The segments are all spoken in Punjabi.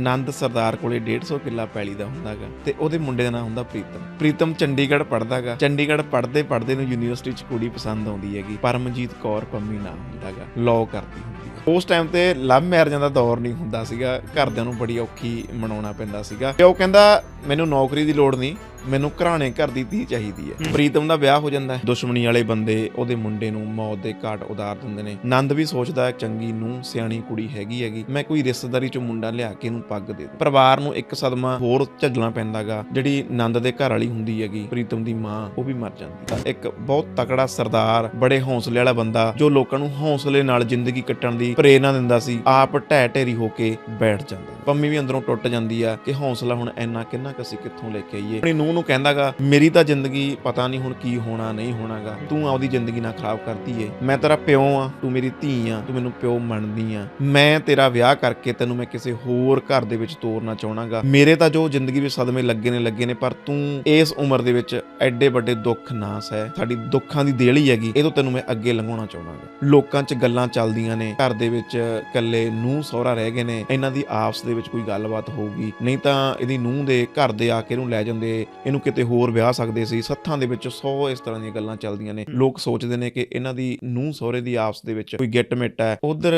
ਨੰਦ ਸਰਦਾਰ ਕੋਲੇ 150 ਕਿੱਲਾ ਪੈਲੀ ਦਾ ਹੁੰਦਾਗਾ ਤੇ ਉਹਦੇ ਮੁੰਡੇ ਦਾ ਨਾਮ ਹੁੰਦਾ ਪ੍ਰੀਤਮ। ਪ੍ਰੀਤਮ ਚੰਡੀਗੜ੍ਹ ਪੜਦਾਗਾ ਚੰਡੀਗੜ੍ਹ ਪੜਦੇ ਪੜਦੇ ਨੂੰ ਯੂਨੀਵਰਸਿਟੀ ਚ ਕੁੜੀ ਪਸੰਦ ਆਉਂਦੀ ਹੈਗੀ। ਪਰਮਜੀਤ ਕੌਰ ਪੰਮੀ ਨਾਮ ਹੁੰਦਾਗਾ। ਲਾਅ ਕਰਦੀ ਹੁੰਦੀ ਉਸ ਟਾਈਮ ਤੇ ਲਵ ਮੈਰਿਜਾਂ ਦਾ ਦੌਰ ਨਹੀਂ ਹੁੰਦਾ ਸੀਗਾ। ਘਰਦਿਆਂ ਨੂੰ ਬੜੀ ਔਖੀ ਮਨਾਉਣਾ ਪੈਂਦਾ ਸੀਗਾ। ਤੇ ਉਹ ਕਹਿੰਦਾ, ਮੈਨੂੰ ਨੌਕਰੀ ਦੀ ਲੋੜ ਨਹੀਂ। ਮੈਨੂੰ ਘਰਾਣੇ ਘਰ ਦੀ ਧੀ ਚਾਹੀਦੀ ਹੈ। ਪ੍ਰੀਤਮ ਦਾ ਵਿਆਹ ਹੋ ਜਾਂਦਾ ਹੈ। ਦੁਸ਼ਮਣੀ ਵਾਲੇ ਬੰਦੇ ਉਹਦੇ ਮੁੰਡੇ ਨੂੰ ਮੌਤ ਦੇ ਘਾਟ ਉਤਾਰ ਦਿੰਦੇ ਨੇ। ਨੰਦ ਵੀ ਸੋਚਦਾ ਹੈ ਚੰਗੀ ਨੂੰ ਸਿਆਣੀ ਕੁੜੀ ਹੈਗੀ ਹੈਗੀ। ਮੈਂ ਕੋਈ ਰਿਸ਼ਤੇਦਾਰੀ ਚੋਂ ਮੁੰਡਾ ਲਿਆ ਕੇ ਇਹਨੂੰ ਪੱਗ ਦੇ ਦਾਂ। ਪਰਿਵਾਰ ਨੂੰ ਇੱਕ ਸਦਮਾ ਹੋਰ ਝੱਲਣਾ ਪੈਂਦਾਗਾ। ਜਿਹੜੀ ਨੰਦ ਦੇ ਘਰ ਵਾਲੀ ਹੁੰਦੀ ਹੈਗੀ ਪ੍ਰੀਤਮ ਦੀ ਮਾਂ ਉਹ ਵੀ ਮਰ ਜਾਂਦੀ ਤਾਂ ਇੱਕ ਬਹੁਤ ਤਕੜਾ ਸਰਦਾਰ ਬੜੇ ਹੌਸਲੇ ਵਾਲਾ ਬੰਦਾ ਜੋ ਲੋਕਾਂ ਨੂੰ ਹੌਸਲੇ ਨਾਲ ਜ਼ਿੰਦਗੀ ਕੱਟਣ ਦੀ ਪ੍ਰੇਰਣਾ ਦਿੰਦਾ ਸੀ ਆਪ ਢਹਿ ਢੇਰੀ ਹੋ ਕੇ ਬੈਠ ਜਾਂਦਾ ਪੰਮੀ ਵੀ ਅੰਦਰੋਂ ਟੁੱਟ ਜਾਂਦੀ ਆ ਕਿ ਹੌਸਲਾ ਹੁਣ ਇੰਨਾ ਕਿੰਨਾ ਕੁ ਅਸੀਂ ਕਿੱਥੋਂ ਲੈ ਕੇ ਆਈਏ। ਆਪਣੀ ਨੂੰਹ ਨੂੰ ਕਹਿੰਦਾਗਾ, ਮੇਰੀ ਤਾਂ ਜ਼ਿੰਦਗੀ ਪਤਾ ਨਹੀਂ ਹੁਣ ਕੀ ਹੋਣਾ, ਨਹੀਂ ਹੋਣਾਗਾ। ਤੂੰ ਆਪਦੀ ਜ਼ਿੰਦਗੀ ਨਾ ਖਰਾਬ ਕਰਦੀ ਏ। ਮੈਂ ਤੇਰਾ ਪਿਓ ਆ, ਤੂੰ ਮੇਰੀ ਧੀ ਆ, ਤੂੰ ਮੈਨੂੰ ਪਿਓ ਮੰਨਦੀ ਆ। ਮੈਂ ਤੇਰਾ ਵਿਆਹ ਕਰਕੇ ਤੈਨੂੰ ਮੈਂ ਕਿਸੇ ਹੋਰ ਘਰ ਦੇ ਵਿੱਚ ਤੋਰਨਾ ਚਾਹਣਾਗਾ ਮੇਰੇ ਤਾਂ ਜੋ ਜ਼ਿੰਦਗੀ ਵਿੱਚ ਸਦਮੇ ਲੱਗੇ ਨੇ ਲੱਗੇ ਨੇ, ਪਰ ਤੂੰ ਇਸ ਉਮਰ ਦੇ ਵਿੱਚ ਐਡੇ ਵੱਡੇ ਦੁੱਖ ਨਾ ਸਹਿ। ਸਾਡੀ ਦੁੱਖਾਂ ਦੀ ਦੇਲੀ ਹੈਗੀ, ਇਹ ਤੋਂ ਤੈਨੂੰ ਮੈਂ ਅੱਗੇ ਲੰਘਾਉਣਾ ਚਾਹਣਾਗਾ ਲੋਕਾਂ 'ਚ ਗੱਲਾਂ ਚੱਲਦੀਆਂ ਨੇ, ਘਰ ਦੇ ਵਿੱਚ ਇਕੱਲੇ ਨੂੰਹ ਸਹੁਰਾ ਰਹਿ ਗਏ ਨੇ। ਇਹਨਾਂ ਦੀ ਆਪਸ ਦੇ ਵਿੱਚ ਕੋਈ ਗੱਲਬਾਤ ਹੋਊਗੀ ਨਹੀਂ ਤਾਂ ਇਹਦੀ ਨੂੰਹ ਦੇ ਘਰ ਦੇ ਆ ਕੇ ਇਹਨੂੰ ਲੈ ਜਾਂਦੇ ਇਹਨੂੰ ਕਿਤੇ ਹੋਰ ਵਿਆਹ ਸਕਦੇ ਸੀ। ਸੱਥਾਂ ਦੇ ਵਿੱਚ 100 ਇਸ ਤਰ੍ਹਾਂ ਦੀਆਂ ਗੱਲਾਂ ਚੱਲਦੀਆਂ ਨੇ। ਲੋਕ ਸੋਚਦੇ ਨੇ ਕਿ ਇਹਨਾਂ ਦੀ ਨੂੰਹ ਸਹੁਰੇ ਦੀ ਆਪਸ ਦੇ ਵਿੱਚ ਕੋਈ ਗਿੱਟ ਮਿੱਟ ਹੈ। ਉਧਰ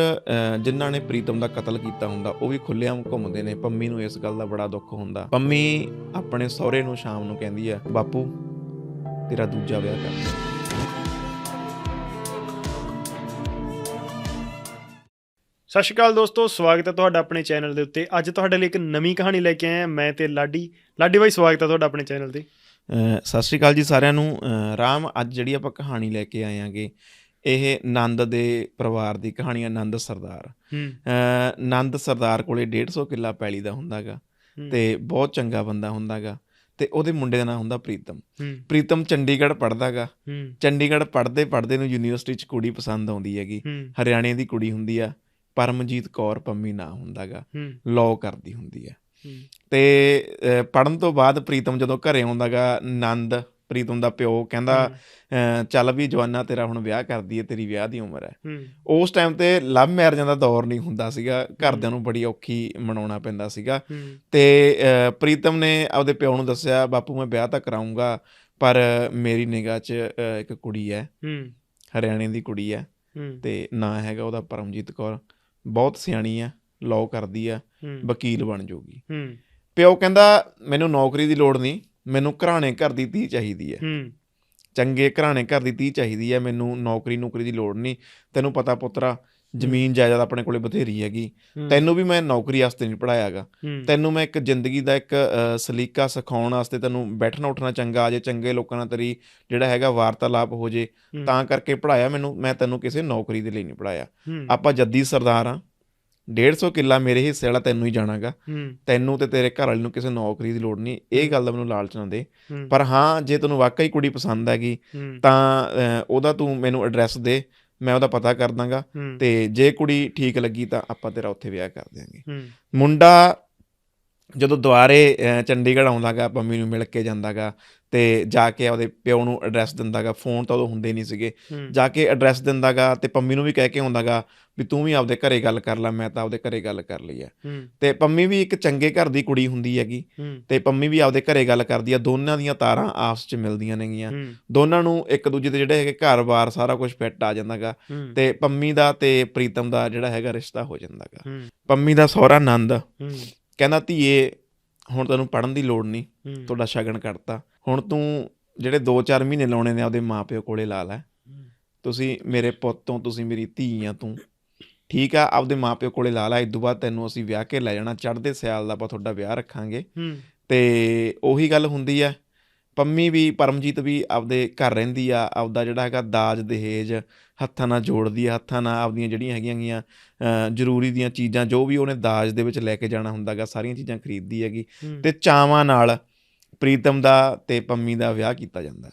ਜਿਨ੍ਹਾਂ ਨੇ ਪ੍ਰੀਤਮ ਦਾ ਕਤਲ ਕੀਤਾ ਹੁੰਦਾ, ਉਹ ਵੀ ਖੁੱਲ੍ਹੇਆਮ ਘੁੰਮਦੇ ਨੇ। ਪੰਮੀ ਨੂੰ ਇਸ ਗੱਲ ਦਾ ਬੜਾ ਦੁੱਖ ਹੁੰਦਾ। ਪੰਮੀ ਆਪਣੇ ਸਹੁਰੇ ਨੂੰ ਸ਼ਾਮ ਨੂੰ ਕਹਿੰਦੀ ਹੈ, ਬਾਪੂ, ਤੇਰਾ ਦੂਜਾ ਵਿਆਹ ਕਰ ਸਤਿ ਸ਼੍ਰੀ ਅਕਾਲ ਦੋਸਤੋ ਸਵਾਗਤ ਹੈ ਤੁਹਾਡਾ ਆਪਣੇ ਚੈਨਲ ਦੇ ਉੱਤੇ। ਅੱਜ ਤੁਹਾਡੇ ਲਈ ਇੱਕ ਨਵੀਂ ਕਹਾਣੀ ਲੈ ਕੇ ਹਾਂ ਮੈਂ ਤੇ ਲਾਡੀ ਲਾਡੀ ਬਾਈ ਸਵਾਗਤ ਹੈ ਤੁਹਾਡਾ ਆਪਣੇ ਚੈਨਲ ਤੇ। ਸਤਿ ਸ਼੍ਰੀ ਅਕਾਲ ਜੀ ਸਾਰਿਆਂ ਨੂੰ। ਰਾਮ ਅੱਜ ਜਿਹੜੀ ਆਪਾਂ ਕਹਾਣੀ ਲੈ ਕੇ ਆਏ ਆਂਗੇ ਇਹ ਨੰਦ ਦੇ ਪਰਿਵਾਰ ਦੀ ਕਹਾਣੀ ਹੈ ਨੰਦ ਸਰਦਾਰ। ਨੰਦ ਸਰਦਾਰ ਕੋਲੇ 150 ਕਿੱਲਾ ਪੈਲੀ ਦਾ ਹੁੰਦਾਗਾ ਤੇ ਬਹੁਤ ਚੰਗਾ ਬੰਦਾ ਹੁੰਦਾਗਾ ਤੇ ਉਹਦੇ ਮੁੰਡੇ ਦਾ ਨਾਮ ਹੁੰਦਾ ਪ੍ਰੀਤਮ। ਪ੍ਰੀਤਮ ਚੰਡੀਗੜ੍ਹ ਪੜਦਾਗਾ ਚੰਡੀਗੜ੍ਹ ਪੜਦੇ ਪੜਦੇ ਨੂੰ ਯੂਨੀਵਰਸਿਟੀ ਚ ਕੁੜੀ ਪਸੰਦ ਆਉਂਦੀ ਹੈਗੀ। ਹਰਿਆਣੇ ਦੀ ਕੁੜੀ ਹੁੰਦੀ ਆ। ਪਰਮਜੀਤ ਕੌਰ ਪੰਮੀ ਨਾਂ ਹੁੰਦਾਗਾ ਹੂੰ। ਲਾਅ ਕਰਦੀ ਹੁੰਦੀ ਹੂੰ, ਤੇ ਪੜਨ ਤੋਂ ਬਾਅਦ ਪ੍ਰੀਤਮ ਜਦੋਂ ਘਰੇ ਆਉਂਦਾਗਾ ਨੰਦ ਪ੍ਰੀਤਮ ਦਾ ਪਿਓ ਕਹਿੰਦਾ ਚੱਲ ਵੀ ਜਵਾਨਾ ਤੇਰਾ ਹੁਣ ਵਿਆਹ ਕਰਦੀ ਏ ਤੇਰੀ ਵਿਆਹ ਦੀ ਉਮਰ ਹੈ ਹੂੰ। ਉਸ ਟਾਈਮ ਤੇ ਲਵ ਮੈਰਿਜਾਂ ਦਾ ਦੌਰ ਨਹੀਂ ਹੁੰਦਾ ਸੀਗਾ ਘਰਦਿਆਂ ਨੂੰ ਬੜੀ ਔਖੀ ਮਨਾਉਣਾ ਪੈਂਦਾ ਸੀਗਾ। ਹੂੰ। ਤੇ ਪ੍ਰੀਤਮ ਨੇ ਆਪਦੇ ਪਿਓ ਨੂੰ ਦੱਸਿਆ ਬਾਪੂ ਮੈਂ ਵਿਆਹ ਤਾਂ ਕਰਾਉਂਗਾ ਪਰ ਮੇਰੀ ਨਿਗਾਹ 'ਚ ਇੱਕ ਕੁੜੀ ਹੈ ਹੂੰ। ਹਰਿਆਣੇ ਦੀ ਕੁੜੀ ਹੈ ਹੂੰ। ਤੇ ਨਾਂ ਹੈਗਾ ਉਹਦਾ ਪਰਮਜੀਤ ਕੌਰ। ਬਹੁਤ ਸਿਆਣੀ ਆ ਲਾਅ ਕਰਦੀ ਆ ਵਕੀਲ ਬਣ ਜਾਊਗੀ ਹੂੰ। ਪਿਓ ਕਹਿੰਦਾ ਮੈਨੂੰ ਨੌਕਰੀ ਦੀ ਲੋੜ ਨਹੀਂ ਮੈਨੂੰ ਘਰਾਣੇ ਘਰ ਦੀ ਧੀ ਚਾਹੀਦੀ ਹੂੰ। ਚੰਗੇ ਘਰਾਣੇ ਘਰ ਦੀ ਧੀ ਚਾਹੀਦੀ ਹੈ ਮੈਨੂੰ ਨੌਕਰੀ ਨੌਕਰੀ ਦੀ ਲੋੜ ਨਹੀਂ। ਤੈਨੂੰ ਪਤਾ ਪੁੱਤਰਾ ਜ਼ਮੀਨ ਜਾਇਦਾਦ ਆਪਣੇ ਕੋਲੇ ਬਥੇਰੀ ਹੈਗੀ। ਤੈਨੂੰ ਵੀ ਮੈਂ ਨੌਕਰੀ ਵਾਸਤੇ ਨਹੀਂ ਪੜਾਇਆਗਾ ਤੈਨੂੰ ਮੈਂ ਇੱਕ ਜ਼ਿੰਦਗੀ ਦਾ ਇੱਕ ਸਲੀਕਾ ਸਿਖਾਉਣ ਵਾਸਤੇ ਤੈਨੂੰ ਬੈਠਣਾ ਉੱਠਣਾ ਚੰਗਾ ਆ ਜੇ ਚੰਗੇ ਲੋਕਾਂ ਨਾਲ ਤੇਰੀ ਜਿਹੜਾ ਹੈਗਾ ਵਾਰਤਾਲਾਪ ਹੋ ਜੇ ਤਾਂ ਕਰਕੇ ਪੜਾਇਆ ਮੈਨੂੰ ਮੈਂ ਤੈਨੂੰ ਕਿਸੇ ਨੌਕਰੀ ਦੇ ਲਈ ਨਹੀਂ ਪੜਾਇਆ ਆਪਾਂ ਜੱਦੀ ਸਰਦਾਰ ਆ 150 ਕਿੱਲਾ ਮੇਰੇ ਹਿੱਸੇ ਵਾਲਾ ਤੈਨੂੰ ਹੀ ਜਾਣਾਗਾ। ਤੈਨੂੰ ਤੇ ਤੇਰੇ ਘਰ ਵਾਲੀ ਨੂੰ ਕਿਸੇ ਨੌਕਰੀ ਦੀ ਲੋੜ ਨਹੀਂ। ਇਹ ਗੱਲ ਦਾ ਮੈਨੂੰ ਲਾਲਚ ਨਾ ਦੇ। ਪਰ ਹਾਂ ਜੇ ਤੈਨੂੰ ਵਾਕਈ ਕੁੜੀ ਪਸੰਦ ਹੈਗੀ ਤਾਂ ਉਹਦਾ ਤੂੰ ਮੈਨੂੰ ਐਡਰੈਸ ਦੇ। ਮੈਂ ਉਹਦਾ ਪਤਾ ਕਰ ਦਾਂਗਾ ਤੇ ਜੇ ਕੁੜੀ ਠੀਕ ਲੱਗੀ ਤਾਂ ਆਪਾਂ ਤੇਰਾ ਉੱਥੇ ਵਿਆਹ ਕਰ ਦਿਆਂਗੇ। ਮੁੰਡਾ ਜਦੋਂ ਦੁਆਰੇ ਅ, ਚੰਡੀਗੜ੍ਹ ਆਉਂਦਾਗਾ ਪੰਮੀ ਨੂੰ ਮਿਲ ਕੇ ਜਾਂਦਾਗਾ ਤੇ ਜਾ ਕੇ ਉਹਦੇ ਪਿਓ ਨੂੰ ਐਡਰੈਸ ਦਿੰਦਾਗਾ ਫੋਨ ਤਾਂ ਉਦੋਂ ਹੁੰਦੇ ਨਹੀਂ ਸੀਗੇ। ਜਾ ਕੇ ਐਡਰੈਸ ਦਿੰਦਾਗਾ ਤੇ ਪੰਮੀ ਨੂੰ ਵੀ ਕਹਿ ਕੇ ਆਉਂਦਾਗਾ ਵੀ ਤੂੰ ਵੀ ਆਪਦੇ ਘਰੇ ਗੱਲ ਕਰ ਲੈ ਮੈਂ ਤਾਂ ਆਪਦੇ ਘਰੇ ਗੱਲ ਕਰ ਲਈ ਹੂੰ, ਤੇ ਪੰਮੀ ਵੀ ਇੱਕ ਚੰਗੇ ਘਰ ਦੀ ਕੁੜੀ ਹੁੰਦੀ ਹੈਗੀ ਤੇ ਪੰਮੀ ਵੀ ਆਪਦੇ ਘਰੇ ਗੱਲ ਕਰਦੀ ਆ ਦੋਨਾਂ ਦੀਆਂ ਤਾਰਾਂ ਆਪਸ 'ਚ ਮਿਲਦੀਆਂ ਨੇਗੀਆਂ। ਦੋਨਾਂ ਨੂੰ ਇੱਕ ਦੂਜੇ ਦੇ ਜਿਹੜੇ ਹੈਗੇ ਘਰ-ਬਾਰ ਸਾਰਾ ਕੁਝ ਫਿੱਟ ਆ ਜਾਂਦਾਗਾ ਤੇ ਪੰਮੀ ਦਾ ਤੇ ਪ੍ਰੀਤਮ ਦਾ ਜਿਹੜਾ ਹੈਗਾ ਰਿਸ਼ਤਾ ਹੋ ਜਾਂਦਾਗਾ। ਪੰਮੀ ਦਾ ਸਹੁਰਾ ਆਨੰਦ ਹੂੰ, ਕਹਿੰਦਾ ਧੀਏ ਹੁਣ ਤੈਨੂੰ ਪੜਨ ਦੀ ਲੋੜ ਨਹੀਂ। ਤੁਹਾਡਾ ਸ਼ਗਨ ਕਰਤਾ ਹੁਣ ਤੂੰ ਜਿਹੜੇ 2-4 ਮਹੀਨੇ ਲਾਉਣੇ ਨੇ ਆਪਦੇ ਮਾਪਿਓ ਕੋਲੇ ਲਾ ਲੈ। ਤੁਸੀਂ ਮੇਰੇ ਪੁੱਤ ਤੋਂ ਤੁਸੀਂ ਮੇਰੀ ਧੀ ਆ ਤੂੰ। ਠੀਕ ਆ ਆਪਦੇ ਮਾਪਿਓ ਕੋਲੇ ਲਾ ਲੈ। ਇਦੋਂ ਬਾਅਦ ਤੈਨੂੰ ਅਸੀਂ ਵਿਆਹ ਕੇ ਲੈ ਜਾਣਾ। ਚੜ੍ਹਦੇ ਸਿਆਲ ਦਾ ਆਪਾਂ ਤੁਹਾਡਾ ਵਿਆਹ ਰੱਖਾਂਗੇ। ਤੇ ਉਹੀ ਗੱਲ ਹੁੰਦੀ ਆ। ਪੰਮੀ ਵੀ ਪਰਮਜੀਤ ਵੀ ਆਪਦੇ ਘਰ ਰਹਿੰਦੀ ਆ ਆਪਦਾ ਜਿਹੜਾ ਹੈਗਾ ਦਾਜ ਦਹੇਜ ਹੱਥਾਂ ਨਾਲ ਜੋੜਦੀ ਆ ਹੱਥਾਂ ਨਾਲ ਆਪਦੀਆਂ ਜਿਹੜੀਆਂ ਹੈਗੀਆਂ ਗੀਆਂ ਜ਼ਰੂਰੀ ਦੀਆਂ ਚੀਜ਼ਾਂ ਜੋ ਵੀ ਉਹਨੇ ਦਾਜ ਦੇ ਵਿੱਚ ਲੈ ਕੇ ਜਾਣਾ ਹੁੰਦਾਗਾ ਸਾਰੀਆਂ ਚੀਜ਼ਾਂ ਖਰੀਦਦੀ ਹੈਗੀ। ਤੇ ਚਾਵਾਂ ਨਾਲ ਪ੍ਰੀਤਮ ਦਾ ਤੇ ਪੰਮੀ ਦਾ ਵਿਆਹ ਕੀਤਾ ਜਾਂਦਾ ਹੈ।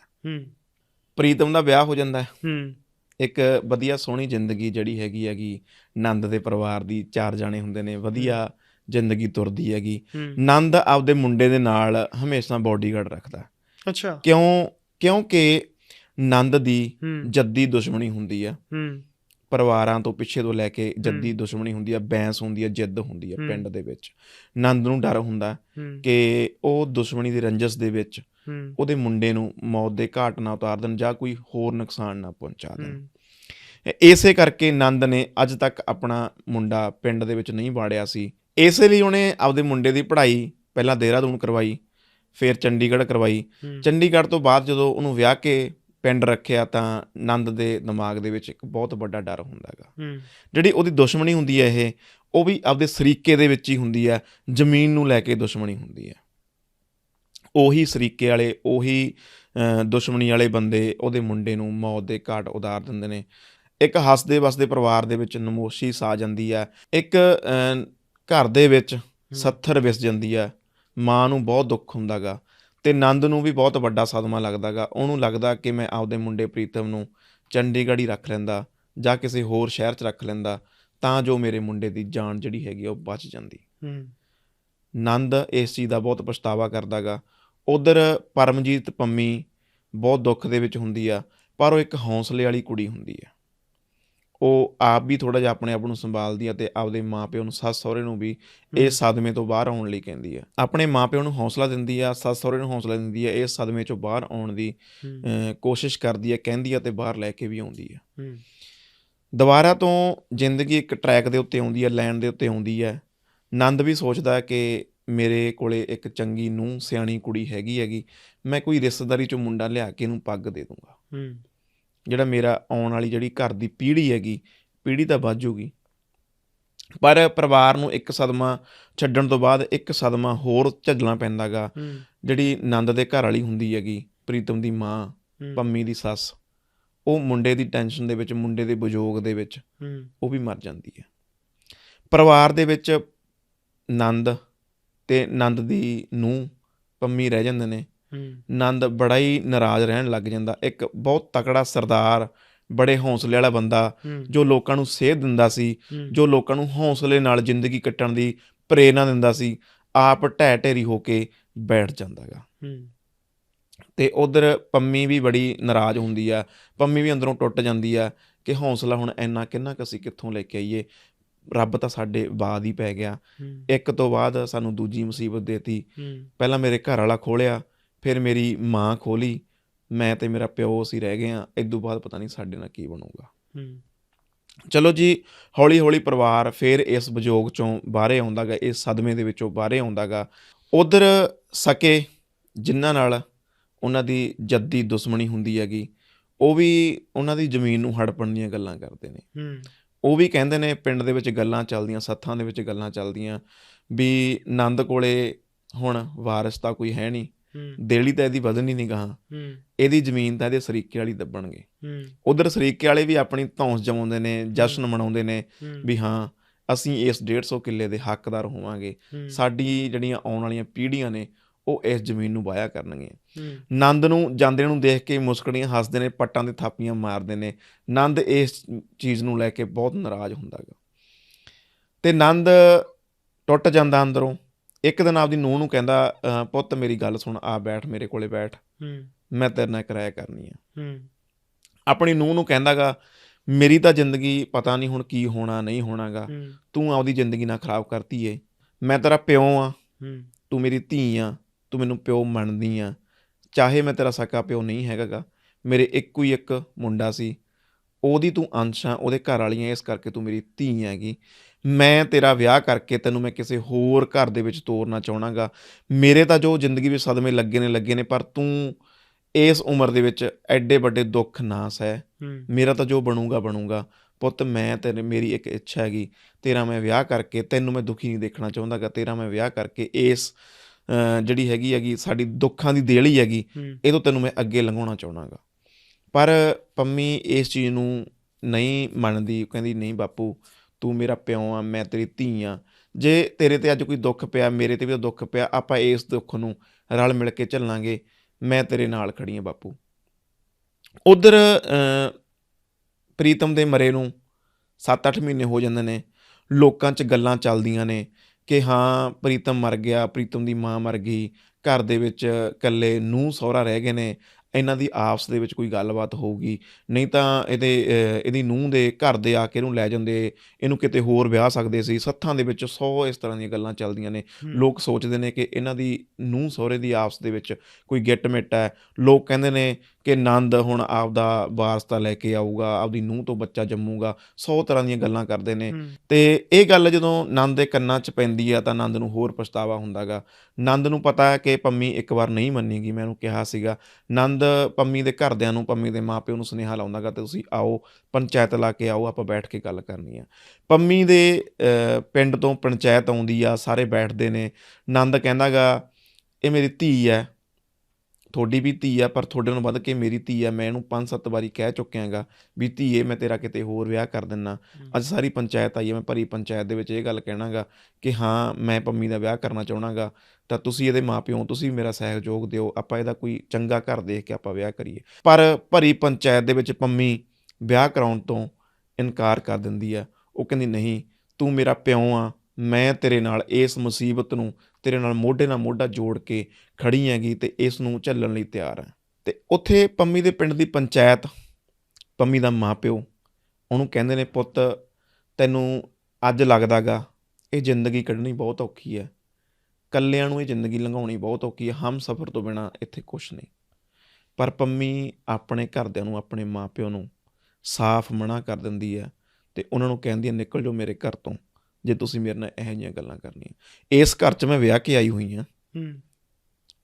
ਪ੍ਰੀਤਮ ਦਾ ਵਿਆਹ ਹੋ ਜਾਂਦਾ ਹੈ। ਹੂੰ, ਇੱਕ ਵਧੀਆ ਸੋਹਣੀ ਜ਼ਿੰਦਗੀ ਜਿਹੜੀ ਹੈਗੀ ਹੈਗੀ ਨੰਦ ਦੇ ਪਰਿਵਾਰ ਦੀ ਚਾਰ ਜਾਣੇ ਹੁੰਦੇ ਨੇ ਵਧੀਆ ਜ਼ਿੰਦਗੀ ਤੁਰਦੀ ਹੈਗੀ। ਨੰਦ ਆਪਦੇ ਮੁੰਡੇ ਦੇ ਨਾਲ ਹਮੇਸ਼ਾ ਬਾਡੀਗਾਰਡ ਰੱਖਦਾ ਅੱਛਾ। ਕਿਉਂ ਕਿਉਂਕਿ ਨੰਦ ਦੀ ਜੱਦੀ ਦੁਸ਼ਮਣੀ ਹੁੰਦੀ ਆ। ਹੂੰ, ਪਰਿਵਾਰਾਂ ਤੋਂ ਪਿੱਛੇ ਤੋਂ ਲੈ ਕੇ ਜੱਦੀ। ਦੁਸ਼ਮਣੀ ਹੁੰਦੀ ਆ ਬੈਂਸ ਹੁੰਦੀ ਆ ਜਿੱਦ ਹੁੰਦੀ ਆ ਹੂੰ। ਪਿੰਡ ਦੇ ਵਿੱਚ। ਨੰਦ ਨੂੰ ਡਰ ਹੁੰਦਾ ਕਿ ਉਹ ਦੁਸ਼ਮਣੀ ਦੀ ਰੰਜਸ ਦੇ ਵਿੱਚ ਉਹਦੇ ਮੁੰਡੇ ਨੂੰ ਮੌਤ ਦੇ ਘਾਟ ਨਾ ਉਤਾਰ ਦੇਣ ਜਾਂ ਕੋਈ ਹੋਰ ਨੁਕਸਾਨ ਨਾ ਪਹੁੰਚਾ ਦੇਣ। ਇਸੇ ਕਰਕੇ ਨੰਦ ਨੇ ਅੱਜ ਤੱਕ ਆਪਣਾ ਮੁੰਡਾ ਪਿੰਡ ਦੇ ਵਿੱਚ ਨਹੀਂ ਬਾੜਿਆ ਸੀ। ਇਸੇ ਲਈ ਉਹਨੇ ਆਪਦੇ ਮੁੰਡੇ ਦੀ ਪੜ੍ਹਾਈ ਪਹਿਲਾਂ ਦੇਹਰਾਦੂਨ ਕਰਵਾਈ। ਫਿਰ ਚੰਡੀਗੜ੍ਹ ਕਰਵਾਈ। ਚੰਡੀਗੜ੍ਹ ਤੋਂ ਬਾਅਦ ਜਦੋਂ ਉਹਨੂੰ ਵਿਆਹ ਕੇ ਪਿੰਡ ਰੱਖਿਆ ਤਾਂ ਨੰਦ ਦੇ ਦਿਮਾਗ ਦੇ ਵਿੱਚ ਇੱਕ ਬਹੁਤ ਵੱਡਾ ਡਰ ਹੁੰਦਾ ਹੈਗਾ। ਜਿਹੜੀ ਉਹਦੀ ਦੁਸ਼ਮਣੀ ਹੁੰਦੀ ਹੈ ਇਹ ਉਹ ਵੀ ਆਪਦੇ ਸਰੀਕੇ ਦੇ ਵਿੱਚ ਹੀ ਹੁੰਦੀ ਹੈ ਜ਼ਮੀਨ ਨੂੰ ਲੈ ਕੇ ਦੁਸ਼ਮਣੀ ਹੁੰਦੀ ਹੈ। ਉਹੀ ਸਰੀਕੇ ਵਾਲੇ ਉਹੀ ਦੁਸ਼ਮਣੀ ਵਾਲੇ ਬੰਦੇ ਉਹਦੇ ਮੁੰਡੇ ਨੂੰ ਮੌਤ ਦੇ ਘਾਟ ਉਤਾਰ ਦਿੰਦੇ ਨੇ। ਇੱਕ ਹੱਸਦੇ ਵਸਦੇ ਪਰਿਵਾਰ ਦੇ ਵਿੱਚ ਨਮੋਸ਼ੀ ਸਾ ਜਾਂਦੀ ਹੈ। ਇੱਕ ਘਰ ਦੇ ਵਿੱਚ ਸੱਥਰ ਵਿਸ ਜਾਂਦੀ ਹੈ। ਮਾਂ ਨੂੰ ਬਹੁਤ ਦੁੱਖ ਹੁੰਦਾਗਾ ਤੇ ਨੰਦ ਨੂੰ ਵੀ ਬਹੁਤ ਵੱਡਾ ਸਦਮਾ ਲੱਗਦਾਗਾ। ਉਹਨੂੰ ਲੱਗਦਾ ਕਿ ਮੈਂ ਆਪਦੇ ਮੁੰਡੇ ਪ੍ਰੀਤਮ ਨੂੰ ਚੰਡੀਗੜ੍ਹ ਹੀ ਰੱਖ ਲੈਂਦਾ ਜਾਂ ਕਿਸੇ ਹੋਰ ਸ਼ਹਿਰ 'ਚ ਰੱਖ ਲੈਂਦਾ ਤਾਂ ਜੋ ਮੇਰੇ ਮੁੰਡੇ ਦੀ ਜਾਨ ਜਿਹੜੀ ਹੈਗੀ ਉਹ ਬਚ ਜਾਂਦੀ। ਹੂੰ। ਨੰਦ ਇਸ ਚੀਜ਼ ਦਾ ਬਹੁਤ ਪਛਤਾਵਾ ਕਰਦਾਗਾ। ਉਧਰ ਪਰਮਜੀਤ ਪੰਮੀ ਬਹੁਤ ਦੁੱਖ ਦੇ ਵਿੱਚ ਹੁੰਦੀ ਆ ਪਰ ਉਹ ਇੱਕ ਹੌਸਲੇ ਵਾਲੀ ਕੁੜੀ ਹੁੰਦੀ ਆ। ਉਹ ਆਪ ਵੀ ਥੋੜਾ ਜਿਹਾ ਆਪਣੇ ਆਪ ਨੂੰ ਸੰਭਾਲਦੀ ਆ ਤੇ ਆਪਦੇ ਮਾਪਿਓ ਨੂੰ ਸੱਸ ਸਹੁਰੇ ਨੂੰ ਵੀ ਇਹ ਸਦਮੇ ਤੋਂ ਬਾਹਰ ਆਉਣ ਲਈ ਕਹਿੰਦੀ ਆ। ਆਪਣੇ ਮਾਪਿਓ ਨੂੰ ਹੌਸਲਾ ਦਿੰਦੀ ਆ ਸੱਸ ਸਹੁਰੇ ਨੂੰ ਹੌਸਲਾ ਦਿੰਦੀ ਆ ਇਸ ਸਦਮੇ ਚੋਂ ਬਾਹਰ ਆਉਣ ਦੀ ਹੂੰ। ਕੋਸ਼ਿਸ਼ ਕਰਦੀ ਆ ਕਹਿੰਦੀ ਆ ਤੇ ਬਾਹਰ ਲੈ ਕੇ ਵੀ ਆਉਂਦੀ ਆ। ਹੂੰ। ਦੁਬਾਰਾ ਤੋਂ ਜ਼ਿੰਦਗੀ ਇੱਕ ਟਰੈਕ ਦੇ ਉੱਤੇ ਆਉਂਦੀ ਹੈ ਲਾਈਨ ਦੇ ਉੱਤੇ ਆਉਂਦੀ ਹੈ ਨੰਦ ਵੀ ਸੋਚਦਾ ਹੈ ਕਿ ਮੇਰੇ ਕੋਲੇ ਇੱਕ ਚੰਗੀ ਨੂੰ ਸਿਆਣੀ ਕੁੜੀ ਹੈਗੀ ਹੈਗੀ ਮੈਂ ਕੋਈ ਰਿਸ਼ਤੇਦਾਰੀ ਚੋਂ ਮੁੰਡਾ ਲਿਆ ਕੇ ਇਹਨੂੰ ਪੱਗ ਦੇ ਦੂੰਗਾ। ਹੂੰ। ਜਿਹੜਾ ਮੇਰਾ ਆਉਣ ਵਾਲੀ ਜਿਹੜੀ ਘਰ ਦੀ ਪੀੜ੍ਹੀ ਹੈਗੀ ਪੀੜ੍ਹੀ ਤਾਂ ਬਾਜੂਗੀ ਪਰ ਪਰਿਵਾਰ ਨੂੰ ਇੱਕ ਸਦਮਾ ਛੱਡਣ ਤੋਂ ਬਾਅਦ ਇੱਕ ਸਦਮਾ ਹੋਰ ਝੱਲਣਾ ਪੈਂਦਾਗਾ। ਜਿਹੜੀ ਨੰਦ ਦੇ ਘਰ ਵਾਲੀ ਹੁੰਦੀ ਹੈਗੀ ਪ੍ਰੀਤਮ ਦੀ ਮਾਂ ਪੰਮੀ ਦੀ ਸੱਸ ਉਹ ਮੁੰਡੇ ਦੀ ਟੈਨਸ਼ਨ ਦੇ ਵਿੱਚ ਮੁੰਡੇ ਦੇ ਵਿਜੋਗ ਦੇ ਵਿੱਚ ਉਹ ਵੀ ਮਰ ਜਾਂਦੀ ਹੈ। ਪਰਿਵਾਰ ਦੇ ਵਿੱਚ ਨੰਦ ਤੇ ਨੰਦ ਦੀ ਨੂੰ ਪੰਮੀ ਰਹਿ ਜਾਂਦੇ ਨੇ। ਨੰਦ ਬੜਾ ਹੀ ਨਾਰਾਜ਼ ਰਹਿਣ ਲੱਗ ਜਾਂਦਾ। ਇੱਕ ਬਹੁਤ ਤਕੜਾ ਸਰਦਾਰ ਬੜੇ ਹੌਸਲੇ ਵਾਲਾ ਬੰਦਾ ਜੋ ਲੋਕਾਂ ਨੂੰ ਸੇਧ ਦਿੰਦਾ ਸੀ ਜੋ ਲੋਕਾਂ ਨੂੰ ਹੌਸਲੇ ਨਾਲ ਜ਼ਿੰਦਗੀ ਕੱਟਣ ਦੀ ਪ੍ਰੇਰਣਾ ਦਿੰਦਾ ਸੀ ਆਪ ਢਹਿ ਢੇਰੀ ਹੋ ਕੇ ਬੈਠ ਜਾਂਦਾਗਾ ਹੂੰ। ਤੇ ਉਧਰ ਪੰਮੀ ਵੀ ਬੜੀ ਨਾਰਾਜ਼ ਹੁੰਦੀ ਆ। ਪੰਮੀ ਵੀ ਅੰਦਰੋਂ ਟੁੱਟ ਜਾਂਦੀ ਆ ਕਿ ਹੌਸਲਾ ਹੁਣ ਇੰਨਾ ਕਿੰਨਾ ਕੁ ਅਸੀਂ ਕਿੱਥੋਂ ਲੈ ਕੇ ਆਈਏ? ਰੱਬ ਤਾਂ ਸਾਡੇ ਬਾਦ ਹੀ ਪੈ ਗਿਆ। ਇੱਕ ਤੋਂ ਬਾਅਦ ਸਾਨੂੰ ਦੂਜੀ ਮੁਸੀਬਤ ਦੇਤੀ। ਪਹਿਲਾਂ ਮੇਰੇ ਘਰ ਵਾਲਾ ਖੋਲਿਆ ਫਿਰ ਮੇਰੀ ਮਾਂ ਖੋਲੀ ਮੈਂ ਤੇ ਮੇਰਾ ਪਿਓ ਅਸੀਂ ਰਹਿ ਗਏ ਆ ਇਦੋਂ ਬਾਅਦ ਪਤਾ ਨਹੀਂ ਸਾਡੇ ਨਾਲ ਕੀ ਬਣੂਗਾ। ਹੂੰ। ਚਲੋ ਜੀ ਹੌਲੀ ਹੌਲੀ ਪਰਿਵਾਰ ਫਿਰ ਇਸ ਵਿਜੋਗ ਚੋਂ ਬਾਹਰੇ ਆਉਂਦਾਗਾ ਇਸ ਸਦਮੇ ਦੇ ਵਿੱਚੋਂ ਬਾਹਰੇ ਆਉਂਦਾਗਾ। ਉਧਰ ਸਕੇ ਜਿਨ੍ਹਾਂ ਨਾਲ ਉਹਨਾਂ ਦੀ ਜੱਦੀ ਦੁਸ਼ਮਣੀ ਹੁੰਦੀ ਹੈਗੀ ਉਹ ਵੀ ਉਹਨਾਂ ਦੀ ਜ਼ਮੀਨ ਨੂੰ ਹੜਪਣ ਦੀਆਂ ਗੱਲਾਂ ਕਰਦੇ ਨੇ। ਹੂੰ। ਉਹ ਵੀ ਕਹਿੰਦੇ ਨੇ ਪਿੰਡ ਦੇ ਵਿੱਚ ਗੱਲਾਂ ਚੱਲਦੀਆਂ ਸੱਥਾਂ ਦੇ ਵਿੱਚ ਗੱਲਾਂ ਚੱਲਦੀਆਂ ਵੀ ਨੰਦ ਕੋਲੇ ਹੁਣ ਵਾਰਿਸ ਤਾਂ ਕੋਈ ਹੈ ਨਹੀਂ। ਦੇਲੀ ਤਾਂ ਇਹਦੀ ਵਧਣੀ ਨਹੀਂ ਗਾਹਾਂ। ਹੂੰ। ਇਹਦੀ ਜ਼ਮੀਨ ਤਾਂ ਇਹਦੇ ਸਰੀਕੇ ਵਾਲੀ ਦੱਬਣਗੇ। ਹੂੰ। ਉਧਰ ਸਰੀਕੇ ਵਾਲੇ ਵੀ ਆਪਣੀ ਧੌਂਸ ਜਮਾਉਂਦੇ ਨੇ ਜਸ਼ਨ ਮਨਾਉਂਦੇ ਨੇ ਹੂੰ। ਵੀ ਹਾਂ ਅਸੀਂ ਇਸ 150 ਕਿੱਲੇ ਦੇ ਹੱਕਦਾਰ ਹੋਵਾਂਗੇ। ਹੂੰ। ਸਾਡੀ ਜਿਹੜੀਆਂ ਆਉਣ ਵਾਲੀਆਂ ਪੀੜ੍ਹੀਆਂ ਨੇ ਉਹ ਇਸ ਜ਼ਮੀਨ ਨੂੰ ਵਾਇਆ ਕਰਨਗੀਆਂ। ਹੂੰ। ਨੰਦ ਨੂੰ ਜਾਂਦੇ ਨੂੰ ਦੇਖ ਕੇ ਮੁਸਕੜੀਆਂ ਹੱਸਦੇ ਨੇ ਪੱਟਾਂ ਦੇ ਥਾਪੀਆਂ ਮਾਰਦੇ ਨੇ। ਨੰਦ ਇਸ ਚੀਜ਼ ਨੂੰ ਲੈ ਕੇ ਬਹੁਤ ਨਾਰਾਜ਼ ਹੁੰਦਾ ਗਾ। ਤੇ ਨੰਦ ਟੁੱਟ ਜਾਂਦਾ ਅੰਦਰੋਂ। ਇੱਕ ਦਿਨ ਆਪਦੀ ਨੂੰਹ ਨੂੰ ਕਹਿੰਦਾ ਪੁੱਤ ਮੇਰੀ ਗੱਲ ਸੁਣ ਆ ਬੈਠ ਮੇਰੇ ਕੋਲੇ ਬੈਠ। ਹੂੰ। ਮੈਂ ਤੇਰੇ ਨਾਲ ਕਿਰਾਇਆ ਕਰਨੀ ਆ। ਹੂੰ। ਆਪਣੀ ਨੂੰਹ ਨੂੰ ਕਹਿੰਦਾਗਾ ਮੇਰੀ ਤਾਂ ਜ਼ਿੰਦਗੀ ਪਤਾ ਨਹੀਂ ਹੁਣ ਕੀ ਹੋਣਾ ਨਹੀਂ ਹੋਣਾਗਾ। ਤੂੰ ਆਪਦੀ ਜ਼ਿੰਦਗੀ ਨਾ ਖਰਾਬ ਕਰਤੀ ਏ। ਮੈਂ ਤੇਰਾ ਪਿਓ ਆ। ਹੂੰ। ਤੂੰ ਮੇਰੀ ਧੀ ਆ। ਤੂੰ ਮੈਨੂੰ ਪਿਓ ਮੰਨਦੀ ਆ। ਚਾਹੇ ਮੈਂ ਤੇਰਾ ਸਕਾ ਪਿਓ ਨਹੀਂ ਹੈਗਾਗਾ। ਮੇਰੇ ਇੱਕੋ ਹੀ ਇੱਕ ਮੁੰਡਾ ਸੀ। ਉਹਦੀ ਤੂੰ ਅੰਸ਼ ਆ ਉਹਦੇ ਘਰ ਵਾਲੀਆਂ ਇਸ ਕਰਕੇ ਤੂੰ ਮੇਰੀ ਧੀ ਹੈਗੀ। ਮੈਂ ਤੇਰਾ ਵਿਆਹ ਕਰਕੇ ਤੈਨੂੰ ਮੈਂ ਕਿਸੇ ਹੋਰ ਘਰ ਦੇ ਵਿੱਚ ਤੋਰਨਾ ਚਾਹਣਾਗਾ। ਮੇਰੇ ਤਾਂ ਜੋ ਜ਼ਿੰਦਗੀ ਵਿੱਚ ਸਦਮੇ ਲੱਗੇ ਨੇ ਲੱਗੇ ਨੇ ਪਰ ਤੂੰ ਇਸ ਉਮਰ ਦੇ ਵਿੱਚ ਐਡੇ ਵੱਡੇ ਦੁੱਖ ਨਾ ਸਹਿ। ਹੂੰ। ਮੇਰਾ ਤਾਂ ਜੋ ਬਣੂਗਾ ਬਣੂਗਾ। ਪੁੱਤ ਮੈਂ ਤੇਰੇ ਮੇਰੀ ਇੱਕ ਇੱਛਾ ਹੈਗੀ। ਤੇਰਾ ਮੈਂ ਵਿਆਹ ਕਰਕੇ ਤੈਨੂੰ ਮੈਂ ਦੁਖੀ ਨਹੀਂ ਦੇਖਣਾ ਚਾਹੁੰਦਾਗਾ। ਤੇਰਾ ਮੈਂ ਵਿਆਹ ਕਰਕੇ ਇਸ ਜਿਹੜੀ ਹੈਗੀ ਹੈਗੀ ਸਾਡੀ ਦੁੱਖਾਂ ਦੀ ਦੇਲੀ ਹੈਗੀ ਇਹ ਤੋਂ ਤੈਨੂੰ ਮੈਂ ਅੱਗੇ ਲੰਘਾਉਣਾ ਚਾਹੁੰਦਾਗਾ ਪਰ ਪੰਮੀ ਇਸ ਚੀਜ਼ ਨੂੰ ਨਹੀਂ ਮੰਨਦੀ, ਕਹਿੰਦੀ, ਨਹੀਂ ਬਾਪੂ, ਤੂੰ ਮੇਰਾ ਪਿਓ ਆ, ਮੈਂ ਤੇਰੀ ਧੀ ਆ। ਜੇ ਤੇਰੇ ਤੇ ਅੱਜ ਕੋਈ ਦੁੱਖ ਪਿਆ, ਮੇਰੇ ਤੇ ਵੀ ਦੁੱਖ ਪਿਆ, ਆਪਾਂ ਇਸ ਦੁੱਖ ਨੂੰ ਰਲ ਮਿਲ ਕੇ ਚੱਲਾਂਗੇ ਮੈਂ ਤੇਰੇ ਨਾਲ ਖੜੀ ਆ ਬਾਪੂ। ਉਧਰ ਪ੍ਰੀਤਮ ਦੇ ਮਰੇ ਨੂੰ 7-8 ਮਹੀਨੇ ਹੋ ਜਾਂਦੇ ਨੇ। ਲੋਕਾਂ 'ਚ ਗੱਲਾਂ ਚੱਲਦੀਆਂ ਨੇ ਕਿ ਹਾਂ, ਪ੍ਰੀਤਮ ਮਰ ਗਿਆ, ਪ੍ਰੀਤਮ ਦੀ ਮਾਂ ਮਰ ਗਈ। ਘਰ ਦੇ ਵਿੱਚ ਇਕੱਲੇ ਨੂੰਹ ਸਹੁਰਾ ਰਹਿ ਗਏ ਨੇ। ਇਹਨਾਂ ਦੀ ਆਪਸ ਦੇ ਵਿੱਚ ਕੋਈ ਗੱਲਬਾਤ ਹੋਊਗੀ। ਨਹੀਂ ਤਾਂ ਇਹਦੇ ਇਹਦੀ ਨੂੰਹ ਦੇ ਘਰ ਦੇ ਆ ਕੇ ਇਹਨੂੰ ਲੈ ਜਾਂਦੇ ਇਹਨੂੰ ਕਿਤੇ ਹੋਰ ਵਿਆਹ ਸਕਦੇ ਸੀ। ਸੱਥਾਂ ਦੇ ਵਿੱਚ 100 ਇਸ ਤਰ੍ਹਾਂ ਦੀਆਂ ਗੱਲਾਂ ਚੱਲਦੀਆਂ ਨੇ। ਲੋਕ ਸੋਚਦੇ ਨੇ ਕਿ ਇਹਨਾਂ ਦੀ ਨੂੰਹ ਸਹੁਰੇ ਦੀ ਆਪਸ ਦੇ ਵਿੱਚ ਕੋਈ ਗਿੱਟ ਮਿੱਟ ਹੈ। ਲੋਕ ਕਹਿੰਦੇ ਨੇ ਕਿ ਨੰਦ ਹੁਣ ਆਪਦਾ ਵਾਰਸਤਾ ਲੈ ਕੇ ਆਊਗਾ ਆਪਦੀ ਨੂੰਹ ਤੋਂ ਬੱਚਾ ਜੰਮੂਗਾ 100 ਤਰ੍ਹਾਂ ਦੀਆਂ ਗੱਲਾਂ ਕਰਦੇ ਨੇ। ਤੇ ਇਹ ਗੱਲ ਜਦੋਂ ਨੰਦ ਦੇ ਕੰਨਾਂ 'ਚ ਪੈਂਦੀ ਆ ਤਾਂ ਨੰਦ ਨੂੰ ਹੋਰ ਪਛਤਾਵਾ ਹੁੰਦਾਗਾ। ਨੰਦ ਨੂੰ ਪਤਾ ਹੈ ਕਿ ਪੰਮੀ ਇੱਕ ਵਾਰ ਨਹੀਂ ਮੰਨੇਗੀ ਮੈਂ ਉਹਨੂੰ ਕਿਹਾ ਸੀਗਾ। ਨੰਦ ਪੰਮੀ ਦੇ ਘਰਦਿਆਂ ਨੂੰ ਪੰਮੀ ਦੇ ਮਾਪਿਓ ਨੂੰ ਸੁਨੇਹਾ ਲਾਉਂਦਾਗਾ ਤੇ ਤੁਸੀਂ ਆਓ ਪੰਚਾਇਤ ਲਾ ਕੇ ਆਓ ਆਪਾਂ ਬੈਠ ਕੇ ਗੱਲ ਕਰਨੀ ਆ। ਪੰਮੀ ਦੇ ਪਿੰਡ ਤੋਂ ਪੰਚਾਇਤ ਆਉਂਦੀ ਆ ਸਾਰੇ ਬੈਠਦੇ ਨੇ। ਨੰਦ ਕਹਿੰਦਾਗਾ ਇਹ ਮੇਰੀ ਧੀ ਹੈ। ਤੁਹਾਡੀ ਵੀ ਧੀ ਆ ਪਰ ਤੁਹਾਡੇ ਨਾਲੋਂ ਵੱਧ ਕੇ ਮੇਰੀ ਧੀ ਆ ਮੈਂ ਇਹਨੂੰ ਪੰਜ ਸੱਤ ਵਾਰੀ ਕਹਿ ਚੁੱਕਿਆਗਾ ਵੀ ਧੀਏ ਮੈਂ ਤੇਰਾ ਕਿਤੇ ਹੋਰ ਵਿਆਹ ਕਰ ਦਿੰਨਾ। ਅੱਜ ਸਾਰੀ ਪੰਚਾਇਤ ਆਈ ਹੈ ਮੈਂ ਭਰੀ ਪੰਚਾਇਤ ਦੇ ਵਿੱਚ ਇਹ ਗੱਲ ਕਹਿਣਾਗਾ ਕਿ ਹਾਂ ਮੈਂ ਪੰਮੀ ਦਾ ਵਿਆਹ ਕਰਨਾ ਚਾਹਣਾਗਾ ਤਾਂ ਤੁਸੀਂ ਇਹਦੇ ਮਾਪਿਓ ਤੁਸੀਂ ਮੇਰਾ ਸਹਿਯੋਗ ਦਿਓ ਆਪਾਂ ਇਹਦਾ ਕੋਈ ਚੰਗਾ ਘਰ ਦੇਖ ਕੇ ਆਪਾਂ ਵਿਆਹ ਕਰੀਏ। ਪਰ ਭਰੀ ਪੰਚਾਇਤ ਦੇ ਵਿੱਚ ਪੰਮੀ ਵਿਆਹ ਕਰਾਉਣ ਤੋਂ ਇਨਕਾਰ ਕਰ ਦਿੰਦੀ ਆ। ਉਹ ਕਹਿੰਦੀ ਨਹੀਂ ਤੂੰ ਮੇਰਾ ਪਿਓ ਆ ਮੈਂ ਤੇਰੇ ਨਾਲ ਇਸ ਮੁਸੀਬਤ ਨੂੰ ਤੇਰੇ ਨਾਲ ਮੋਢੇ ਨਾਲ ਮੋਢਾ ਜੋੜ ਕੇ ਖੜੀ ਹੈਗੀ ਤੇ ਇਸ ਨੂੰ ਝੱਲਣ ਲਈ ਤਿਆਰ ਹੈ ਤੇ ਉੱਥੇ ਪੰਮੀ ਦੇ ਪਿੰਡ ਦੀ ਪੰਚਾਇਤ, ਪੰਮੀ ਦਾ ਮਾਪਿਓ, ਉਹਨੂੰ ਕਹਿੰਦੇ ਨੇ, ਪੁੱਤ, ਤੈਨੂੰ ਅੱਜ ਲੱਗਦਾਗਾ, ਇਹ ਜ਼ਿੰਦਗੀ ਕੱਢਣੀ ਬਹੁਤ ਔਖੀ ਹੈ ਕੱਲਿਆਂ ਨੂੰ ਇਹ ਜ਼ਿੰਦਗੀ ਲੰਘਾਉਣੀ ਬਹੁਤ ਔਖੀ ਹੈ ਹਮ ਸਫਰ ਤੋਂ ਬਿਨਾ ਇੱਥੇ ਕੁਝ ਨਹੀਂ। ਪਰ ਪੰਮੀ ਆਪਣੇ ਘਰਦਿਆਂ ਨੂੰ, ਆਪਣੇ ਮਾਪਿਓ ਨੂੰ ਸਾਫ਼ ਮਨਾ ਕਰ ਦਿੰਦੀ ਹੈ ਤੇ ਉਹਨਾਂ ਨੂੰ ਕਹਿੰਦੀ ਹੈ ਨਿਕਲ ਜਾਓ ਮੇਰੇ ਘਰ ਤੋਂ। ਜੇ ਤੁਸੀਂ ਮੇਰੇ ਨਾਲ ਇਹੋ ਜਿਹੀਆਂ ਗੱਲਾਂ ਕਰਨੀਆਂ। ਇਸ ਘਰ 'ਚ ਮੈਂ ਵਿਆਹ ਕੇ ਆਈ ਹੋਈ ਹਾਂ। ਹੂੰ।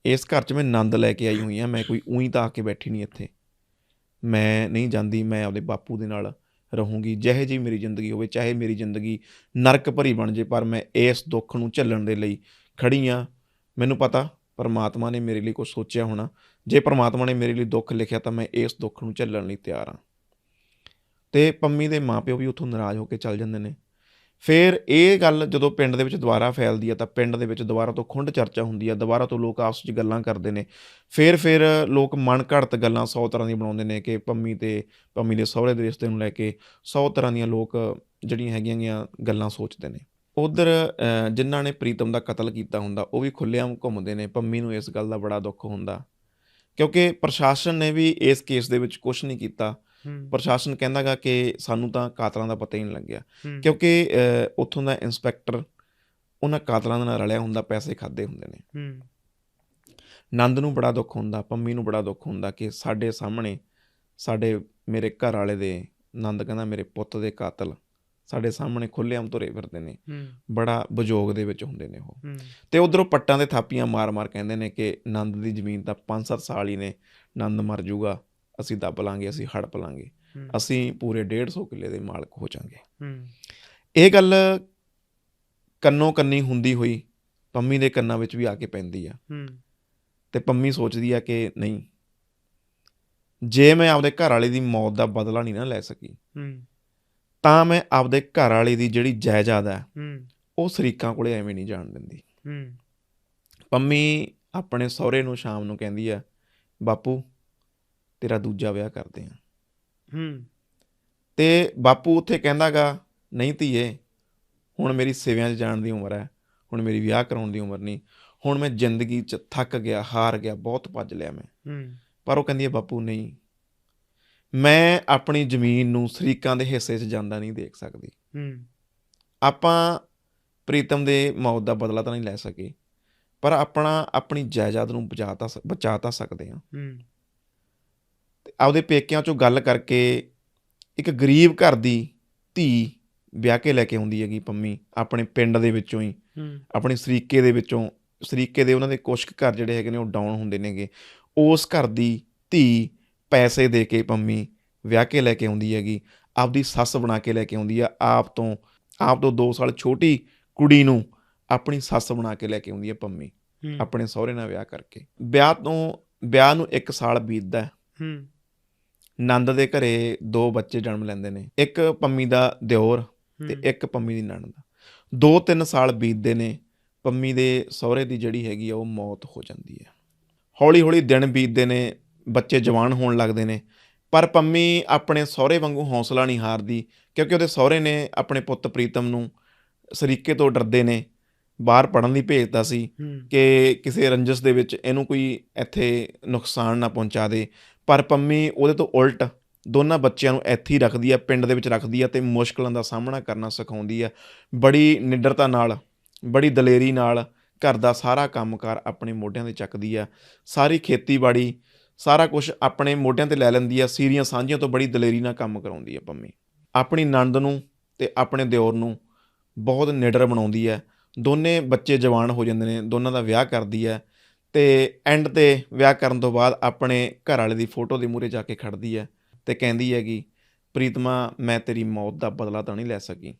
ਇਸ ਘਰ 'ਚ ਮੈਂ ਆਨੰਦ ਲੈ ਕੇ ਆਈ ਹੋਈ ਹਾਂ। ਮੈਂ ਕੋਈ ਉਹੀ ਤਾਂ ਆ ਕੇ ਬੈਠੀ ਨਹੀਂ ਇੱਥੇ। ਮੈਂ ਨਹੀਂ ਜਾਂਦੀ ਮੈਂ ਆਪਦੇ ਬਾਪੂ ਦੇ ਨਾਲ ਰਹੂੰਗੀ। ਜਿਹੇ ਜੀ ਮੇਰੀ ਜ਼ਿੰਦਗੀ ਹੋਵੇ ਚਾਹੇ ਮੇਰੀ ਜ਼ਿੰਦਗੀ ਨਰਕ ਭਰੀ ਬਣ ਜੇ ਪਰ ਮੈਂ ਇਸ ਦੁੱਖ ਨੂੰ ਝੱਲਣ ਦੇ ਲਈ ਖੜੀ ਆ ਮੈਨੂੰ ਪਤਾ ਪਰਮਾਤਮਾ ਨੇ ਮੇਰੇ ਲਈ ਕੁਝ ਸੋਚਿਆ ਹੋਣਾ। ਜੇ ਪਰਮਾਤਮਾ ਨੇ ਮੇਰੇ ਲਈ ਦੁੱਖ ਲਿਖਿਆ ਤਾਂ ਮੈਂ ਇਸ ਦੁੱਖ ਨੂੰ ਝੱਲਣ ਲਈ ਤਿਆਰ ਹਾਂ। ਤੇ ਪੰਮੀ ਦੇ ਮਾਪਿਓ ਵੀ ਉੱਥੋਂ ਨਾਰਾਜ਼ ਹੋ ਕੇ ਚੱਲ ਜਾਂਦੇ ਨੇ। ਫਿਰ ਇਹ ਗੱਲ ਜਦੋਂ ਪਿੰਡ ਦੇ ਵਿੱਚ ਦੁਬਾਰਾ ਫੈਲਦੀ ਹੈ ਤਾਂ ਪਿੰਡ ਦੇ ਵਿੱਚ ਦੁਬਾਰਾ ਤੋਂ ਖੁੰਡ ਚਰਚਾ ਹੁੰਦੀ ਆ, ਦੁਬਾਰਾ ਤੋਂ ਲੋਕ ਆਪਸ ਵਿੱਚ ਗੱਲਾਂ ਕਰਦੇ ਨੇ। ਫਿਰ ਫਿਰ ਲੋਕ ਮਨ ਘੜਤ ਗੱਲਾਂ 100 ਤਰ੍ਹਾਂ ਦੀਆਂ ਬਣਾਉਂਦੇ ਨੇ ਕਿ ਪੰਮੀ ਤੇ ਪੰਮੀ ਦੇ ਸਹੁਰੇ ਦੇ ਰਿਸ਼ਤੇ ਨੂੰ ਲੈ ਕੇ 100 ਤਰ੍ਹਾਂ ਦੀਆਂ ਲੋਕ ਜਿਹੜੀਆਂ ਹੈਗੀਆਂ ਗੀਆਂ ਗੱਲਾਂ ਸੋਚਦੇ ਨੇ। ਉਧਰ ਜਿਨ੍ਹਾਂ ਨੇ ਪ੍ਰੀਤਮ ਦਾ ਕਤਲ ਕੀਤਾ ਹੁੰਦਾ, ਉਹ ਵੀ ਖੁੱਲ੍ਹੇਆਮ ਘੁੰਮਦੇ ਨੇ, ਪੰਮੀ ਨੂੰ ਇਸ ਗੱਲ ਦਾ ਬੜਾ ਦੁੱਖ ਹੁੰਦਾ। ਕਿਉਂਕਿ ਪ੍ਰਸ਼ਾਸਨ ਨੇ ਵੀ ਇਸ ਕੇਸ ਦੇ ਵਿੱਚ ਕੁਝ ਨਹੀਂ ਕੀਤਾ। ਪ੍ਰਸ਼ਾਸਨ ਕਹਿੰਦਾਗਾ ਕਿ ਸਾਨੂੰ ਤਾਂ ਕਾਤਲਾਂ ਦਾ ਪਤਾ ਹੀ ਨਹੀਂ ਲੱਗਿਆ। ਕਿਉਂਕਿ ਉੱਥੋਂ ਦਾ ਇੰਸਪੈਕਟਰ ਉਹਨਾਂ ਕਾਤਲਾਂ ਦੇ ਨਾਲ ਰਲਿਆ ਹੁੰਦਾ ਪੈਸੇ ਖਾਦੇ ਹੁੰਦੇ ਨੇ। ਨੰਦ ਨੂੰ ਬੜਾ ਦੁੱਖ ਹੁੰਦਾ ਪੰਮੀ ਨੂੰ ਬੜਾ ਦੁੱਖ ਹੁੰਦਾ ਕਿ ਸਾਡੇ ਸਾਹਮਣੇ ਸਾਡੇ ਮੇਰੇ ਘਰ ਵਾਲੇ ਦੇ ਨੰਦ ਕਹਿੰਦਾ ਮੇਰੇ ਪੁੱਤ ਦੇ ਕਾਤਲ ਸਾਡੇ ਸਾਹਮਣੇ ਖੁੱਲ੍ਹੇਆਮ ਤੁਰੇ ਫਿਰਦੇ ਨੇ। ਬੜਾ ਵਿਜੋਗ ਦੇ ਵਿੱਚ ਹੁੰਦੇ ਨੇ ਉਹ। ਤੇ ਉਧਰੋਂ ਪੱਟਾਂ ਦੇ ਥਾਪੀਆਂ ਮਾਰ-ਮਾਰ ਕਹਿੰਦੇ ਨੇ ਕਿ ਨੰਦ ਦੀ ਜ਼ਮੀਨ ਤਾਂ 5-7 ਸਾਲ ਹੀ ਨੇ ਨੰਦ ਮਰ ਜਾਊਗਾ ਅਸੀਂ ਦੱਬ ਲਾਂਗੇ ਅਸੀਂ ਹੜਪ ਲਾਂਗੇ। ਅਸੀਂ ਪੂਰੇ 150 ਕਿੱਲੇ ਦੇ ਮਾਲਕ ਹੋ ਜਾਾਂਗੇ। ਇਹ ਗੱਲ ਕੰਨੋਂ ਕੰਨੀ ਹੁੰਦੀ ਹੋਈ ਪੰਮੀ ਦੇ ਕੰਨਾਂ ਵਿੱਚ ਵੀ ਆ ਕੇ ਪੈਂਦੀ ਆ। ਤੇ ਪੰਮੀ ਸੋਚਦੀ ਆ ਕਿ ਨਹੀਂ ਜੇ ਮੈਂ ਆਪਦੇ ਘਰ ਵਾਲੇ ਦੀ ਮੌਤ ਦਾ ਬਦਲਾ ਨਹੀਂ ਨਾ ਲੈ ਸਕੀ ਤਾਂ ਮੈਂ ਆਪਦੇ ਘਰ ਵਾਲੇ ਦੀ ਜਿਹੜੀ ਜਾਇਦਾਦ ਹੈ। ਉਹ ਸ਼ਰੀਕਾਂ ਕੋਲੇ ਐਵੇਂ ਨਹੀਂ ਜਾਣ ਦਿੰਦੀ। ਪੰਮੀ ਆਪਣੇ ਸਹੁਰੇ ਨੂੰ ਸ਼ਾਮ ਨੂੰ ਕਹਿੰਦੀ ਆ ਬਾਪੂ ਤੇਰਾ ਦੂਜਾ ਵਿਆਹ ਕਰਦੇ ਆ। ਹੂੰ। ਤੇ ਬਾਪੂ ਉੱਥੇ ਕਹਿੰਦਾਗਾ ਨਹੀਂ ਧੀਏ ਹੁਣ ਮੇਰੀ ਸੇਵਿਆਂ 'ਚ ਜਾਣ ਦੀ ਉਮਰ ਹੈ ਹੁਣ ਮੇਰੀ ਵਿਆਹ ਕਰਾਉਣ ਦੀ ਉਮਰ ਨਹੀਂ ਹੁਣ ਮੈਂ ਜ਼ਿੰਦਗੀ 'ਚ ਥੱਕ ਗਿਆ ਹਾਰ ਗਿਆ ਬਹੁਤ ਭੱਜ ਲਿਆ ਮੈਂ। ਹੂੰ। ਪਰ ਉਹ ਕਹਿੰਦੀ ਹੈ ਬਾਪੂ ਨਹੀਂ ਮੈਂ ਆਪਣੀ ਜ਼ਮੀਨ ਨੂੰ ਸ਼ਰੀਕਾਂ ਦੇ ਹਿੱਸੇ 'ਚ ਜਾਂਦਾ ਨਹੀਂ ਦੇਖ ਸਕਦੀ। ਹੂੰ। ਆਪਾਂ ਪ੍ਰੀਤਮ ਦੇ ਮੌਤ ਦਾ ਬਦਲਾ ਤਾਂ ਨਹੀਂ ਲੈ ਸਕੇ ਪਰ ਆਪਣਾ ਆਪਣੀ ਜਾਇਦਾਦ ਨੂੰ ਬਚਾ ਤਾਂ ਬਚਾ ਤਾਂ ਸਕਦੇ ਹਾਂ। ਹੂੰ। ਆਪਦੇ ਪੇਕਿਆਂ 'ਚੋਂ ਗੱਲ ਕਰਕੇ ਇੱਕ ਗਰੀਬ ਘਰ ਦੀ ਧੀ ਵਿਆਹ ਕੇ ਲੈ ਕੇ ਆਉਂਦੀ ਹੈਗੀ ਪੰਮੀ ਆਪਣੇ ਪਿੰਡ ਦੇ ਵਿੱਚੋਂ ਹੀ। ਆਪਣੀ ਸਰੀਕੇ ਦੇ ਵਿੱਚੋਂ ਸਰੀਕੇ ਦੇ ਉਹਨਾਂ ਦੇ ਕੁਛ ਕੁ ਘਰ ਜਿਹੜੇ ਹੈਗੇ ਨੇ ਉਹ ਡਾਊਨ ਹੁੰਦੇ ਨੇਗੇ। ਉਸ ਘਰ ਦੀ ਧੀ ਪੈਸੇ ਦੇ ਕੇ ਪੰਮੀ ਵਿਆਹ ਕੇ ਲੈ ਕੇ ਆਉਂਦੀ ਹੈਗੀ। ਆਪਦੀ ਸੱਸ ਬਣਾ ਕੇ ਲੈ ਕੇ ਆਉਂਦੀ ਆ। ਆਪ ਤੋਂ ਆਪ ਤੋਂ 2 ਸਾਲ ਛੋਟੀ ਕੁੜੀ ਨੂੰ ਆਪਣੀ ਸੱਸ ਬਣਾ ਕੇ ਲੈ ਕੇ ਆਉਂਦੀ ਹੈ ਪੰਮੀ। ਆਪਣੇ ਸਹੁਰੇ ਨਾਲ ਵਿਆਹ ਕਰਕੇ। ਵਿਆਹ ਤੋਂ ਵਿਆਹ ਨੂੰ 1 ਸਾਲ ਬੀਤਦਾ। ਹੈ। ਨੰਦ ਦੇ ਘਰੇ ਦੋ ਬੱਚੇ ਜਨਮ ਲੈਂਦੇ ਨੇ। ਇੱਕ ਪੰਮੀ ਦਾ ਦਿਓਰ ਤੇ ਇੱਕ ਪੰਮੀ ਦੀ ਨਣਦ। ਦੋ ਤਿੰਨ ਸਾਲ ਬੀਤਦੇ ਨੇ ਪੰਮੀ ਦੇ ਸਹੁਰੇ ਦੀ ਜਿਹੜੀ ਹੈਗੀ ਆ ਉਹ ਮੌਤ ਹੋ ਜਾਂਦੀ ਹੈ। ਹੌਲੀ ਹੌਲੀ ਦਿਨ ਬੀਤਦੇ ਨੇ ਬੱਚੇ ਜਵਾਨ ਹੋਣ ਲੱਗਦੇ ਨੇ ਪਰ ਪੰਮੀ ਆਪਣੇ ਸਹੁਰੇ ਵਾਂਗੂ ਹੌਸਲਾ ਨਹੀਂ ਹਾਰਦੀ ਕਿਉਂਕਿ ਉਹਦੇ ਸਹੁਰੇ ਨੇ ਆਪਣੇ ਪੁੱਤ ਪ੍ਰੀਤਮ ਨੂੰ ਸਰੀਕੇ ਤੋਂ ਡਰਦੇ ਨੇ ਬਾਹਰ ਪੜਨ ਲਈ ਭੇਜਦਾ ਸੀ ਕਿ ਕਿਸੇ ਰੰਜਸ ਦੇ ਵਿੱਚ ਇਹਨੂੰ ਕੋਈ ਇੱਥੇ ਨੁਕਸਾਨ ਨਾ ਪਹੁੰਚਾ ਦੇ। ਪਰ ਪੰਮੀ ਉਹਦੇ ਤੋਂ ਉਲਟ ਦੋਨਾਂ ਬੱਚਿਆਂ ਨੂੰ ਇੱਥੇ ਹੀ ਰੱਖਦੀ ਆ, ਪਿੰਡ ਦੇ ਵਿੱਚ ਰੱਖਦੀ ਆ ਤੇ ਮੁਸ਼ਕਲਾਂ ਦਾ ਸਾਹਮਣਾ ਕਰਨਾ ਸਿਖਾਉਂਦੀ ਆ। ਬੜੀ ਨਿਡਰਤਾ ਨਾਲ, ਬੜੀ ਦਲੇਰੀ ਨਾਲ ਘਰ ਦਾ ਸਾਰਾ ਕੰਮਕਾਰ ਆਪਣੇ ਮੋਢਿਆਂ ਤੇ ਚੱਕਦੀ ਆ। ਸਾਰੀ ਖੇਤੀਬਾੜੀ, ਸਾਰਾ ਕੁਝ ਆਪਣੇ ਮੋਢਿਆਂ ਤੇ ਲੈ ਲੈਂਦੀ ਆ, ਸੀਰੀਆਂ ਸਾਂਝੀਆਂ ਤੋਂ ਬੜੀ ਦਲੇਰੀ ਨਾਲ ਕੰਮ ਕਰਾਉਂਦੀ ਆ ਪੰਮੀ। ਆਪਣੀ ਨੰਦ ਨੂੰ ਤੇ ਆਪਣੇ ਦਿਓਰ ਨੂੰ ਬਹੁਤ ਨਿਡਰ ਬਣਾਉਂਦੀ ਹੈ ਦੋਨੇ ਬੱਚੇ ਜਵਾਨ ਹੋ ਜਾਂਦੇ ਨੇ, ਦੋਨਾਂ ਦਾ ਵਿਆਹ ਕਰਦੀ ਹੈ ਤੇ ਐਂਡ ਤੇ ਵਿਆਹ ਕਰਨ ਤੋਂ ਬਾਅਦ ਆਪਣੇ ਘਰ ਵਾਲੇ ਦੀ ਫੋਟੋ ਦੇ ਮੂਹਰੇ ਜਾ ਕੇ ਖੜਦੀ ਹੈ ਤੇ ਕਹਿੰਦੀ ਹੈਗੀ ਪ੍ਰੀਤਮਾ ਮੈਂ ਤੇਰੀ ਮੌਤ ਦਾ ਬਦਲਾ ਤਾਂ ਨਹੀਂ ਲੈ ਸਕੀ।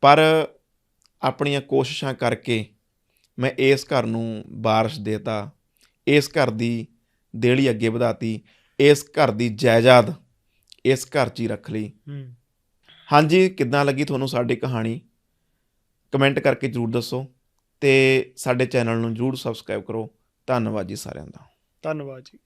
ਪਰ ਆਪਣੀਆਂ ਕੋਸ਼ਿਸ਼ਾਂ ਕਰਕੇ ਮੈਂ ਇਸ ਘਰ ਨੂੰ ਬਾਰਿਸ਼ ਦੇਤਾ ਇਸ ਘਰ ਦੀ ਦੇਲੀ ਅੱਗੇ ਵਧਾਤੀ ਇਸ ਘਰ ਦੀ ਜਾਇਦਾਦ ਇਸ ਘਰ 'ਚ ਹੀ ਰੱਖ ਲਈ। ਹਾਂਜੀ ਕਿੱਦਾਂ ਲੱਗੀ ਤੁਹਾਨੂੰ ਸਾਡੀ ਕਹਾਣੀ? ਕਮੈਂਟ ਕਰਕੇ ਜਰੂਰ ਦੱਸੋ। ਤੇ ਸਾਡੇ ਚੈਨਲ ਨੂੰ ਜਰੂਰ ਸਬਸਕ੍ਰਾਈਬ ਕਰੋ। ਧੰਨਵਾਦ ਜੀ ਸਾਰਿਆਂ ਦਾ। ਧੰਨਵਾਦ ਜੀ।